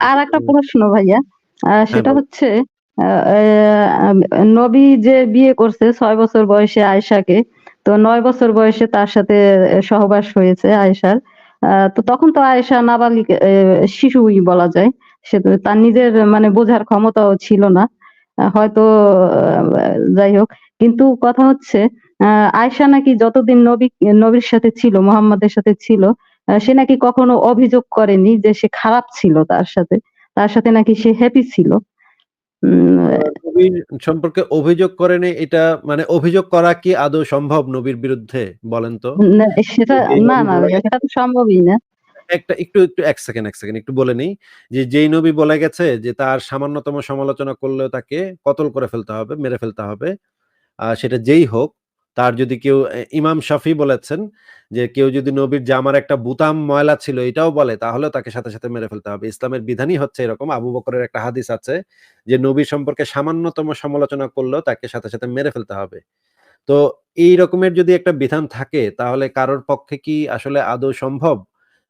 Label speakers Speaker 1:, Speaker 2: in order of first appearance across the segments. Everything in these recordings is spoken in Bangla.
Speaker 1: আর একটা প্রশ্ন ভাইয়া
Speaker 2: হ্যাঁ,
Speaker 1: সেটা হচ্ছে নবী যে বিয়ে করছে ছয় বছর বয়সে আয়েশাকে। তো নয় বছর বয়সে তার সাথে সহবাস হয়েছে আয়েশার। আ তো তখন তো আয়েশা নাবালিক শিশুই বলা যায়। সে তো তার নিজের মানে বোঝার ক্ষমতাও ছিল না। হয়তো যাই হোক। কিন্তু কথা হচ্ছে আ আয়েশা নাকি যতদিন নবী নবীর সাথে ছিল, মোহাম্মদের সাথে ছিল, সে নাকি কখনো অভিযোগ করেনি যে সে খারাপ ছিল তার সাথে। তার সাথে নাকি সে হ্যাপি ছিল।
Speaker 2: সম্পর্কে অভিযোগ করেনি এটা মানে অভিযোগ করা কি আদৌ সম্ভব নবীর বিরুদ্ধে বলেন তো?
Speaker 1: না সেটা না, না সেটা তো সম্ভবই না।
Speaker 2: একটা একটু, একটু ১ সেকেন্ড, ১ সেকেন্ড একটু বলে নেই। যে যেই নবী বলে গেছে যে তার সামান্যতম সমালোচনা করলেও তাকে কতল করে ফেলতে হবে, মেরে ফেলতে হবে। আ সেটা যেই হোক, তার যদি কেউ ইমাম শাফিঈ বলেছেন যে কেউ যদি নবীর জামার একটা বুতাম ময়লা ছিল এটাও বলে তাহলে তাকে সাথে, সাথে মেরে ফেলতে হবে। ইসলামের বিধানই হচ্ছে এরকম। আবু বকরের একটা হাদিস আছে যে নবীর সম্পর্কে সামান্যতম সমালোচনা করলেও তাকে সাথে, সাথে মেরে ফেলতে হবে। তো এই রকমের যদি একটা বিধান থাকে তাহলে কারোর পক্ষে কি আসলে আদৌ সম্ভব?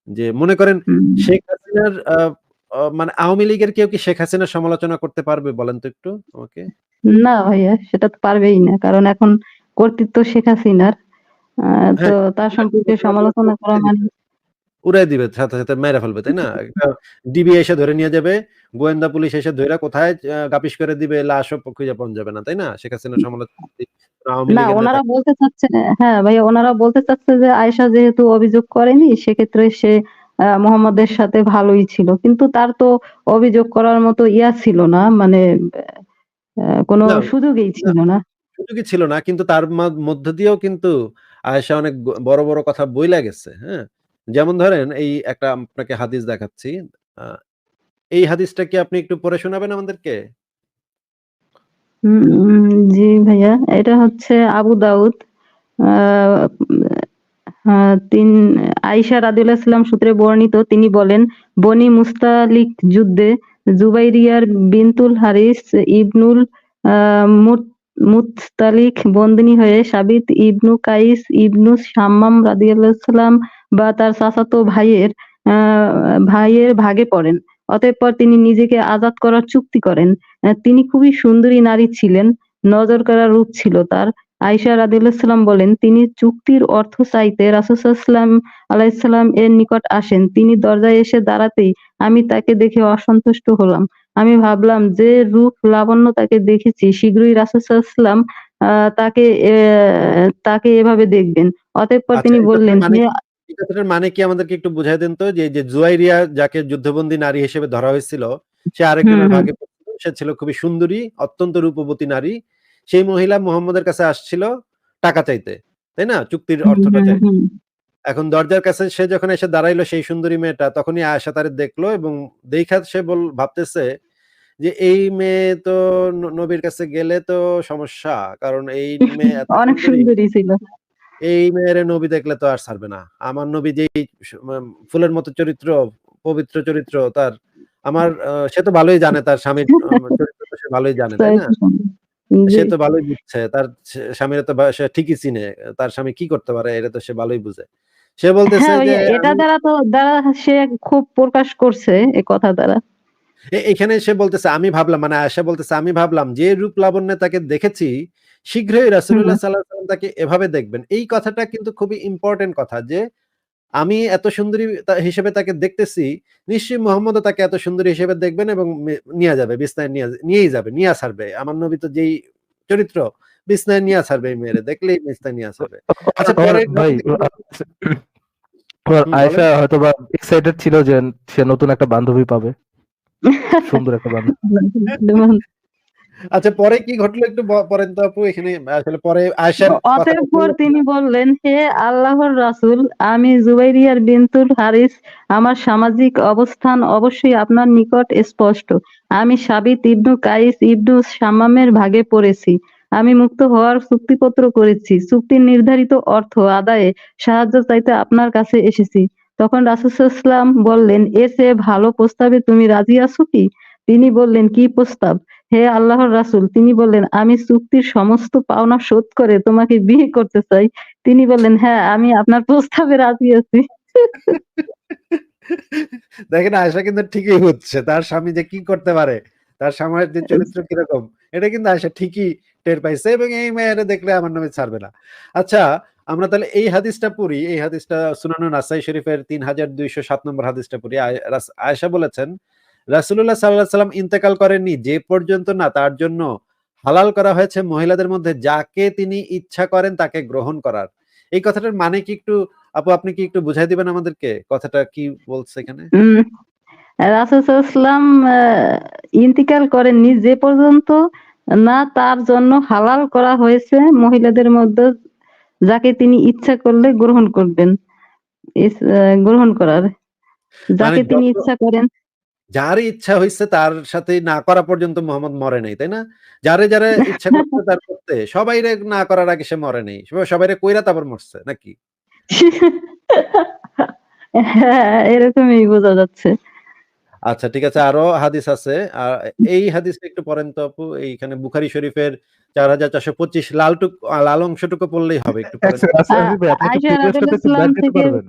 Speaker 2: যে মনে করেন শেখ হাসিনার মানে আওয়ামী লীগের কেউ কি শেখ হাসিনার সমালোচনা করতে পারবে বলেন তো একটু আমাকে?
Speaker 1: না ভাইয়া সেটা তো পারবেই না। কারণ এখন কর্তৃত্ব শেখ হাসিনার। তো
Speaker 2: হ্যাঁ।
Speaker 1: তার সম্পর্কে সমালোচনা করা মানে
Speaker 2: উড়ায় দিবে সাথে, সাথে মেরে ফেলবে, তাই না? ডিবি এসে ধরে নিয়ে যাবে, গোয়েন্দা পুলিশ এসে ধইরা কোথায় গাপিস করে দিবে লাশও খুঁজে পাওয়া যাবে না, তাই না? শেখ হাসিনার সমালোচনা
Speaker 1: না ওনারা বলতে চাচ্ছে হ্যাঁ ভাইয়া ওনারা বলতে চাচ্ছে যে আয়েশা যেহেতু অভিযোগ করেনি সেক্ষেত্রে সে মোহাম্মদের সাথে ভালোই ছিল। কিন্তু তার তো অভিযোগ করার মতো ইয়া ছিল না। মানে কোন সুযোগই ছিল না।
Speaker 2: সুযোগই ছিল না। কিন্তু তার মধ্য দিয়েও কিন্তু আয়েশা অনেক বড়, বড় কথা বইলা গেছে, হ্যাঁ? যেমন ধরেন এই একটা আপনাকে হাদিস দেখাচ্ছি। এই হাদিসটা কি আপনি একটু পড়ে শোনাবেন আমাদেরকে?
Speaker 1: জি ভাইয়া। এটা হচ্ছে আবু দাউদ তিন রাদিয়াল্লাহু সাল্লাম সূত্রে বর্ণিত তিনি বলেন, বনি মুস্তালিক যুদ্ধে জুবাইরিয়ার বিনতুল হারিস ইবনুল মুত মুততালিক বন্দিনী হয়ে সাবিত ইবনু কাইস ইবনু শাম্মাম রাদিয়াল্লাহু সাল্লাম বা তার চাচাতো ভাইয়ের ভাইয়ের ভাগে পড়েন। অতঃপর তিনি নিজেকে আজাদ করার চুক্তি করেন। তিনি খুবই সুন্দরী নারী ছিলেন। নজরকাড়া রূপ ছিল তার। আয়েশা রাদিয়াল্লাহু সাল্লাম বলেন, তিনি চুক্তির অর্থ চাইতে সাল্লাল্লাহু আলাইহি এর নিকট আসেন। তিনি দরজায় এসে দাঁড়াতেই আমি তাকে দেখে অসন্তুষ্ট হলাম। আমি ভাবলাম যে রূপ লাবণ্য তাকে দেখেছি শীঘ্রই রাসূল সাল্লাম তাকে তাকে এভাবে দেখবেন। অতঃপর
Speaker 2: আচ্ছা
Speaker 1: তিনি বললেন,
Speaker 2: মানে মানে কি আমাদেরকে একটু বুঝায় দেন তো? যে, যে জুয়াইরিয়া যাকে যুদ্ধবন্দী নারী হিসেবে ধরা হয়েছিল, সে আরেকজনের ভাগে সে ছিল খুবই সুন্দরী, অত্যন্ত রূপবতী নারী। সেই মহিলা মুহাম্মদের কাছে আসছিল টাকা চাইতে। তাই না? চুক্তির অর্থটা চাইতে। এখন দরজার কাছে সে যখন এসে দাঁড়াইলো সেই সুন্দরী মেয়েটা তখনই আয়েশা তারে দেখল এবং দেইখা সে বল ভাবতেছে যে এই মেয়ে তো নবীর কাছে গেলে তো সমস্যা। কারণ এই মেয়ে
Speaker 1: অনেক
Speaker 2: সুন্দরী
Speaker 1: ছিল।
Speaker 2: এই মেয়েরে নবী দেখলে তো আর ছাড়বে না। আমার নবী যে ফুলের মতো চরিত্র, পবিত্র চরিত্র তার আমার সে তো ভালোই জানে তার স্বামীর চরিত্র সে ভালোই জানে, তাই না? সে তো ভালোই বুঝছে। তার স্বামীরে তো সে ঠিকই চিনে। তার স্বামী কি করতে পারে এটা তো সে ভালোই বুঝে। সে বলতেছে
Speaker 1: হ্যাঁ
Speaker 2: যে
Speaker 1: এটা দ্বারা তো দ্বারা সে খুব প্রকাশ করছে এ কথা দ্বারা।
Speaker 2: এখানে সে বলতেছে আমি ভাবলাম মানে আয়েশা বলতেছে আমি ভাবলাম যে রূপ লাবণ্যে তাকে দেখেছি শীঘ্রই
Speaker 1: হুম,
Speaker 2: রাসূলুল্লাহ সাল্লাল্লাহু তাকে এভাবে দেখবেন। এই কথাটা কিন্তু খুবই ইম্পোর্টেন্ট কথা যে আমি এত সুন্দরী হিসেবে তাকে দেখতেছি, নিশ্চয়ই মুহাম্মদও তাকে এত সুন্দরী হিসেবে দেখবেন এবং নিয়ে যাবে, বিছনায় নিয়া নিয়েই যাবে, নিয়ে ছাড়বে। আমার নবী তো যেই চরিত্র বিছনায় নিয়ে ছাড়বে এই মেয়েরে। দেখলেই বিছনায় নিয়া ছাড়বে। আচ্ছা হুম,
Speaker 3: আয়েশা
Speaker 2: বলেন।
Speaker 3: হয়তোবা এক্সাইটেড ছিল যে সে নতুন একটা বান্ধবী পাবে। সুন্দর একটা বান্ধবী।
Speaker 2: আচ্ছা পরে কি ঘটলো একটু বলেন তো আপু এখানে আসলে পরে আয়েশার
Speaker 1: অতঃপর তিনি বললেন, হে আল্লাহর রাসূল আমি জুবাইরিয়ার বিনতুল হারিস আমার সামাজিক অবস্থান অবশ্যই আপনার নিকট স্পষ্ট। আমি সাবিত ইবনু কাইস ইবনু শাম্মামের ভাগে পড়েছি। আমি মুক্ত হওয়ার চুক্তিপত্র করেছি। চুক্তির নির্ধারিত অর্থ আদায়ে সাহায্য চাইতে আপনার কাছে এসেছি। তখন আলাইহি বললেন, চেয়ে ভালো প্রস্তাবে তুমি রাজি আছো কি? তিনি বললেন, কি প্রস্তাব? হে আল্লাহর রাসুল তিনি বললেন, আমি চুক্তির সমস্ত পাওনা শোধ করে তোমাকে বিয়ে করতে চাই। তিনি বললেন, হ্যাঁ, আমি আপনার প্রস্তাবে রাজি আছি।
Speaker 2: দেখেন আয়েশা কিন্তু ঠিকই হচ্ছে। তার স্বামী যে কি করতে পারে, তার স্বামীর যে চরিত্র কীরকম, এটা কিন্তু আয়েশা ঠিকই টের পাইছে এবং এই মেয়েরে দেখলে আমার নামে ছাড়বে না। আচ্ছা, আমরা তাহলে এই হাদিসটা পড়ি। এই হাদিসটা সুনান নাসাই শরীফের ৩২০৭ নম্বর হাদিসটা পড়ি। আয় রাস আয়েশা বলেছেন, রাসূলুল্লাহ সাল্লাল্লাহু আলাইহি সাল্লাম ইন্তেকাল করেননি যে পর্যন্ত না তার জন্য হালাল করা হয়েছে মহিলাদের মধ্যে যাকে তিনি ইচ্ছা করেন তাকে গ্রহণ করার। এই কথাটার মানে কি একটু আপু আপনি কি একটু বুঝাই দিবেন আমাদেরকে? কথাটা কি বলছে এখানে?
Speaker 1: উম রাসূল সাল্লাল্লাহু ইন্তিকাল করেননি যে পর্যন্ত না তার জন্য হালাল করা হয়েছে মহিলাদের মধ্যে যাকে তিনি ইচ্ছা করলে গ্রহণ করবেন। গ্রহণ করার।
Speaker 2: মানে
Speaker 1: যাকে তিনি ইচ্ছা করেন
Speaker 2: যারই ইচ্ছা হইছে তার সাথে না করা পর্যন্ত মোহাম্মদ মরে নাই, তাই না? যারে, যারে ইচ্ছা করছে তার করতে সবাইরে না করার আগে সে মরে নাই। সবাইরে কইরা তারপর মরছে নাকি?
Speaker 1: এরকমই বোঝা যাচ্ছে।
Speaker 2: আচ্ছা ঠিক আছে। আরও হাদিস আছে। আর এই হাদিসটা একটু পড়েন তো আপু। এইখানে বুখারী শরীফের ৪৪২৫ লালটুক লাল অংশটুকু পড়লেই হবে। একটু
Speaker 3: প্রিভিয়াসটাতে
Speaker 1: থেকে
Speaker 3: পারবেন?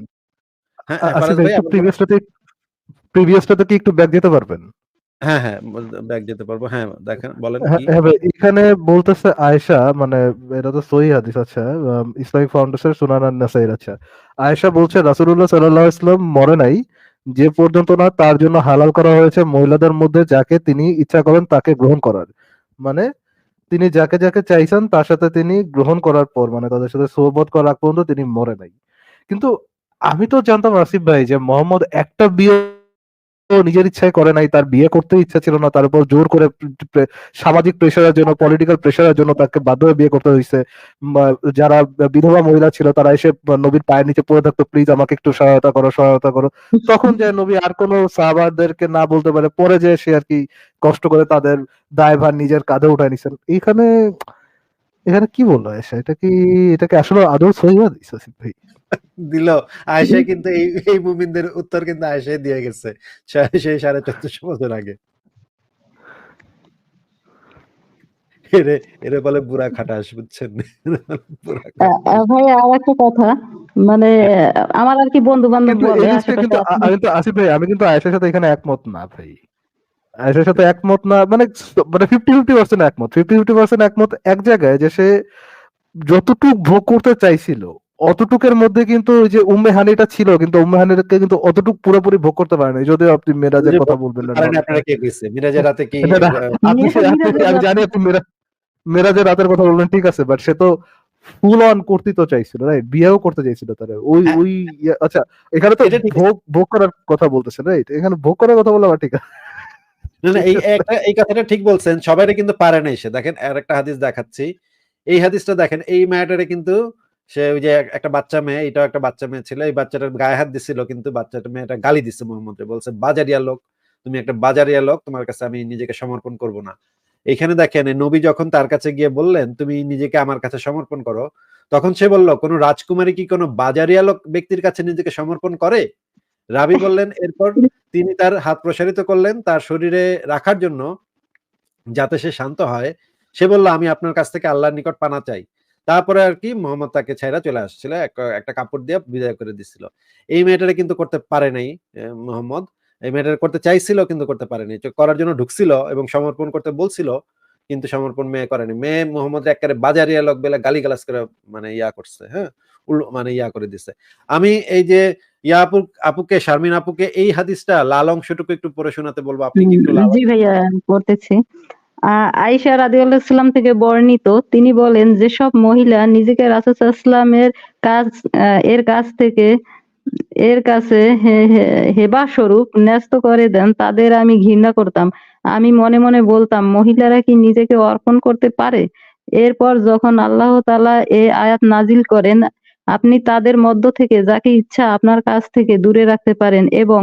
Speaker 2: হ্যাঁ, হ্যাঁ,
Speaker 3: কি একটু ব্যাক দিতে পারবেন?
Speaker 2: হ্যাঁ, হ্যাঁ, ব্যাক যেতে পারব। হ্যাঁ, দেখেন বলেন
Speaker 3: হ্যাঁ, এখানে বলতেছে আয়েশা মানে এটা তো সহিহ হাদিস আচ্ছা ইসলামিক ফাউন্ডেশন সুনান আচ্ছা। আয়েশা বলছে রাসূলুল্লাহ সাল্লাল্লাহু আলাইহি ওয়াসাল্লাম মরে নাই যে পর্যন্ত না তার জন্য হালাল করা হয়েছে মহিলাদের মধ্যে যাকে তিনি ইচ্ছা করেন তাকে গ্রহণ করার। মানে তিনি যাকে, যাকে চাইছেন তার সাথে তিনি গ্রহণ করার পর মানে তাদের সাথে সোহবত করার পর্যন্ত তিনি মরে নাই। কিন্তু আমি তো জানতাম আসিফ ভাই যে মোহাম্মদ একটা বিয়ে নিজের ইচ্ছায় করে নাই। তার বিয়ে করতে ইচ্ছা ছিল না। তার উপর জোর করে সামাজিক প্রেশারের জন্য, পলিটিক্যাল প্রেশারের জন্য তাকে বাধ্য হয়ে বিয়ে করতে হইছে। মা যারা বিধবা মহিলা ছিল তারা এসে নবীর পায়ের নিচে পড়ে থাকতো, "প্লিজ আমাকে একটু সহায়তা করো, সহায়তা করো।" তখন যেয়ে নবী আর কোনো সাহাবাদেরকে না বলতে পারে। পরে যেয়ে সে আর কি কষ্ট করে তাদের দায়ভার নিজের কাঁধে উঠায় নিছেন। এখানে এখানে কি বলল আয়েশা? এটা কি এটা কি আসলে আদৌ সহিহ হাদিস ভাই?
Speaker 2: দিল। আয়েশাই কিন্তু এই, এই মুমিনদের উত্তর কিন্তু আয়েশাই দিয়ে গেছে। সেই ১৪৫০ বছর আগে। এরে, এরে বলে বুড়া খাটাস বুঝছেন?
Speaker 1: ভাই আরেকটা কথা মানে আমার আরকি বন্ধু-বান্ধব
Speaker 3: কিন্তু এই
Speaker 1: বলে
Speaker 3: জিনিসটা কিন্তু
Speaker 1: আশেপাশে
Speaker 3: আ
Speaker 1: আছে।
Speaker 3: কিন্তু আসিফ ভাই আমি কিন্তু আয়েশার সাথে এখানে একমত না ভাই। আয়েশার সাথে একমত না মানে মানে 50-50% একমত। 50-50% একমত এক জায়গায় যে সে যতটুক ভোগ করতে চাইছিল অতটুকের মধ্যে কিন্তু ওই যে উম্মে হানিটা ছিল কিন্তু উম্মে হানিকে কিন্তু অতটুক পুরোপুরি ভোগ করতে পারে নাই। যদিও আপনি মেরাজের কথা বলবেন না।
Speaker 2: পারেন আপনারা কে কইছে? মিরাজের রাতে কি
Speaker 3: না, না, আমি জানি আপনি মেরা মেরাজের রাতের কথা বললেন ঠিক আছে বাট সে তো ফুল অন কর্তৃত্ব চাইছিল রাইট? বিয়েও করতে চাইছিল তারা। ওই
Speaker 2: হ্যাঁ।
Speaker 3: ওই আচ্ছা এখানে তো
Speaker 2: এটা
Speaker 3: ভোগ ভোগ করার কথা বলতেছেন রাইট? এখানে ভোগ করার কথা বললে আবার ঠিক আছে।
Speaker 2: না, না এই একটা এই কথাটা ঠিক বলছেন। সবাইরে কিন্তু পারে না এসে দেখেন আর একটা হাদিস দেখাচ্ছি। এই হাদিসটা দেখেন এই মেয়েটারে কিন্তু সে ওই যে একটা বাচ্চা মেয়ে, এটাও একটা বাচ্চা মেয়ে ছিল। এই বাচ্চাটার গায়ে হাত দিছিল কিন্তু বাচ্চাটা মেয়েটা গালি দিছে মুহাম্মদরে। বলছে, "বাজারিয়া লোক। তুমি একটা বাজারিয়া লোক। তোমার কাছে আমি নিজেকে সমর্পণ করব না।" এখানে দেখেন নবী যখন তার কাছে গিয়ে বললেন, "তুমি নিজেকে আমার কাছে সমর্পণ করো।" তখন সে বলল, "কোন রাজকুমারী কি কোন বাজারিয়া লোক ব্যক্তির কাছে নিজেকে সমর্পণ করে?" রাবি বললেন, এরপর তিনি তার হাত প্রসারিত করলেন তার শরীরে রাখার জন্য যাতে সে শান্ত হয়। সে বলল, "আমি আপনার কাছ থেকে আল্লাহর নিকট পানা চাই।" তারপরে আরকি মোহাম্মদ তাকে ছাইড়া চলে আসছিল। একটা কাপড় দিয়ে বিদায় করে দিছিল। এই মেয়েটারে কিন্তু করতে পারে নাই মোহাম্মদ। এই মেয়েটারে করতে চাইছিল কিন্তু করতে পারেনি করার জন্য ঢুকছিল এবং সমর্পণ করতে বলছিল। কিন্তু সমর্পণ মেয়ে করেনি। মেয়ে মোহাম্মদ এক্কারে বাজারিয়া লোক বলে গালিগালাজ করে মানে ইয়া করছে, হ্যাঁ? মানে ইয়া করে দিছে। আমি এই যে ইয়া আপু আপুকে শারমিন আপুকে এই হাদিসটা লাল অংশটুকু একটু পড়ে শোনাতে বলব। আপনি কি একটু
Speaker 1: জি ভাইয়া পড়তেছি। আ আয়েশা রাদিয়াল্লাহু সাল্লাম থেকে বর্ণিত তিনি বলেন যেসব মহিলা নিজেকে রাসূল এর কাছ এর কাছ থেকে এর কাছে হেবা স্বরূপ ন্যস্ত করে দেন তাদের আমি ঘৃণা করতাম। আমি মনে, মনে বলতাম মহিলারা কি নিজেকে অর্পণ করতে পারে? এরপর যখন আল্লাহ তাআলা এ আয়াত নাজিল করেন, আপনি তাদের মধ্য থেকে যাকে ইচ্ছা আপনার কাছ থেকে দূরে রাখতে পারেন এবং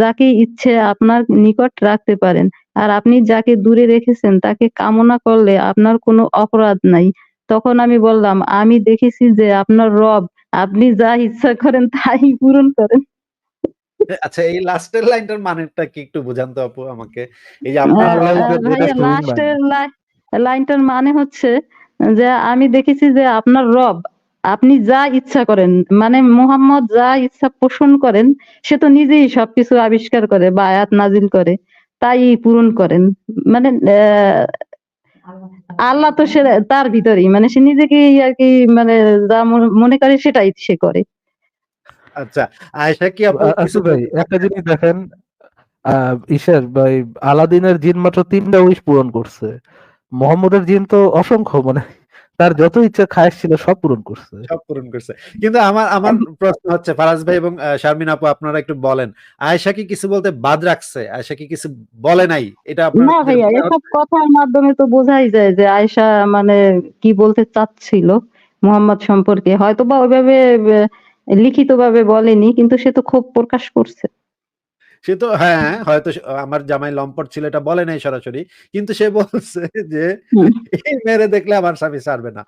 Speaker 1: যাকে ইচ্ছে আপনার নিকট রাখতে পারেন। আর আপনি যাকে দূরে রেখেছেন তাকে কামনা করলে আপনার কোনো অপরাধ নাই। তখন আমি বললাম, আমি দেখেছি যে আপনার রব আপনি যা ইচ্ছা করেন তাই পূরণ করেন।
Speaker 2: আচ্ছা এই লাস্টের লাইনটার মানেটা কি একটু বুঝান তো আপু আমাকে? এই যে আপনার
Speaker 1: আ
Speaker 3: বলা
Speaker 2: রব
Speaker 3: যে এটা
Speaker 1: ভাইয়া
Speaker 3: শুরুর লাইন।
Speaker 1: লাস্টের লাইনটার মানে হচ্ছে যে আমি দেখেছি যে আপনার রব আপনি যা ইচ্ছা করেন মানে মোহাম্মদ যা ইচ্ছা পোষণ করেন সে তো নিজেই সবকিছু আবিষ্কার করে বা আয়াত নাজিল করে তাই পূরণ করেন। মানে আল্লাহ তো সে তার ভিতরেই মানে সে নিজেকেই আর কি মানে যা মনে- করে সেটাই সে করে।
Speaker 2: আচ্ছা আয়েশা কি আপু
Speaker 3: আ-
Speaker 2: কিছু
Speaker 3: আসিফ ভাই একটা জিনিস দেখেন আহ, ইসের ভাই আলাদিনের জিন মাত্র তিনটা উইশ পূরণ করছে। মোহাম্মদের জিন তো অসংখ্য মানে তার যত ইচ্ছা খায়েশ ছিল সব পূরণ করছে।
Speaker 2: সব পূরণ করছে। কিন্তু আমার আমার প্রশ্ন হচ্ছে ফারাজ ভাই এবং শারমিন আপু আপনারা একটু বলেন। আয়েশা কি কিছু বলতে বাদ রাখছে? আয়েশা কি কিছু বলে নাই? এটা আপনার
Speaker 1: না ভাইয়া এসব কথার মাধ্যমে তো বোঝাই যায় যে আয়েশা মানে কি বলতে চাচ্ছিল মোহাম্মদ সম্পর্কে। হয়তো বা ওইভাবে লিখিত ভাবে বলেনি কিন্তু সে তো খুব প্রকাশ করছে।
Speaker 2: সে তো হ্যাঁ হয়তো আমার জামাই লম্পট ছিল এটা বলে নাই সরাসরি। কিন্তু সে বলছে যে এই মেরে দেখলে আমার স্বামী ছাড়বে না।